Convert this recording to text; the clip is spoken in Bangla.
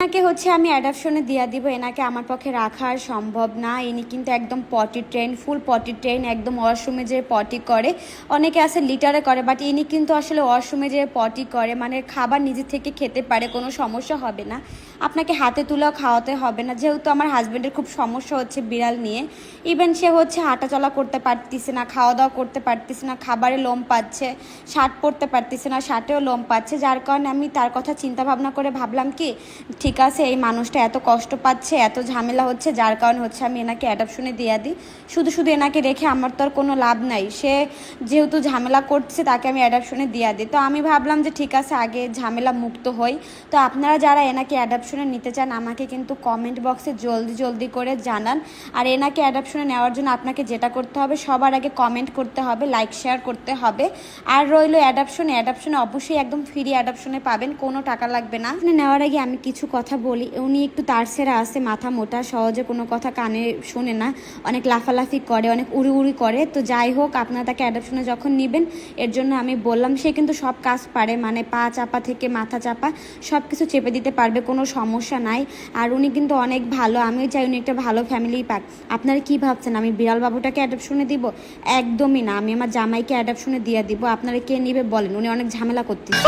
এনাকে হচ্ছে আমি অ্যাডাপশনে দিয়ে দিব। এনাকে আমার পক্ষে রাখা সম্ভব না। ইনি কিন্তু একদম potty train full potty train একদম ওয়াশরুমে যে পটি করে। অনেকে আছে লিটারে করে বাট ইনি কিন্তু আসলে ওয়াশরুমে যে পটি করে। মানে খাবার নিজে থেকে খেতে পারে, কোনো সমস্যা হবে না। আপনাকে হাতে তুলেও খাওয়াতে হবে না। যেহেতু আমার হাজব্যান্ডের খুব সমস্যা হচ্ছে বিড়াল নিয়ে। ইভেন সে হচ্ছে হাঁটাচলা করতে পারতিছে না খাওয়া দাওয়া করতে পারতিছে না, খাবারে লোম পাচ্ছে, শার্ট পরতে পারতিছে না, শার্টেও লোম পাচ্ছে। যার কারণে আমি তার কথা চিন্তা ভাবনা করে ভাবলাম কি, ঠিক আছে, এই মানুষটা এত কষ্ট পাচ্ছে, এত ঝামেলা হচ্ছে, যার কারণে হচ্ছে আমি এনাকে অ্যাডাপশনে দিয়ে দিই। শুধু শুধু এনাকে রেখে আমার তো আর কোনো লাভ নাই। সে যেহেতু ঝামেলা করছে, তাকে আমি অ্যাডাপশনে দিয়ে দিই। তো আমি ভাবলাম যে ঠিক আছে, আগে ঝামেলা মুক্ত হই। তো আপনারা যারা এনাকে অ্যাডাপশনে নিতে চান, আমাকে কিন্তু কমেন্ট বক্সে জলদি জলদি করে জানান। আর এনাকে অ্যাডাপশনে নেওয়ার জন্য আপনাকে যেটা করতে হবে, সবার আগে কমেন্ট করতে হবে লাইক শেয়ার করতে হবে। আর রইল অ্যাডাপশনে অ্যাডাপশনে অবশ্যই একদম ফ্রি অ্যাডাপশনে পাবেন, কোনো টাকা লাগবে না। নেওয়ার আগে আমি কিছু কথা বলি, উনি একটু তারসেরা আছে, মাথা মোটা, সহজে কোনো কথা কানে শোনে না, অনেক লাফালাফি করে, অনেক উড়ি উড়ি করে। তো যাই হোক, আপনারা তাকে অ্যাডাপশনে যখন নেবেন, এর জন্য আমি বললাম, সে কিন্তু সব কাজ পারে মানে পা চাপা থেকে মাথা চাপা, সব কিছু চেপে দিতে পারবে, কোনো সমস্যা নাই। আর উনি কিন্তু অনেক ভালো, আমিও চাই উনি একটা ভালো ফ্যামিলি পাক। আপনারা কি ভাবছেন, আমি বিড়াল বাবুটাকে অ্যাডাপশনে দিব? একদমই না, আমি আমার জামাইকে অ্যাডাপশনে দিয়ে দিব। আপনারা কে নিবে বলেন, উনি অনেক ঝামেলা করতেছে।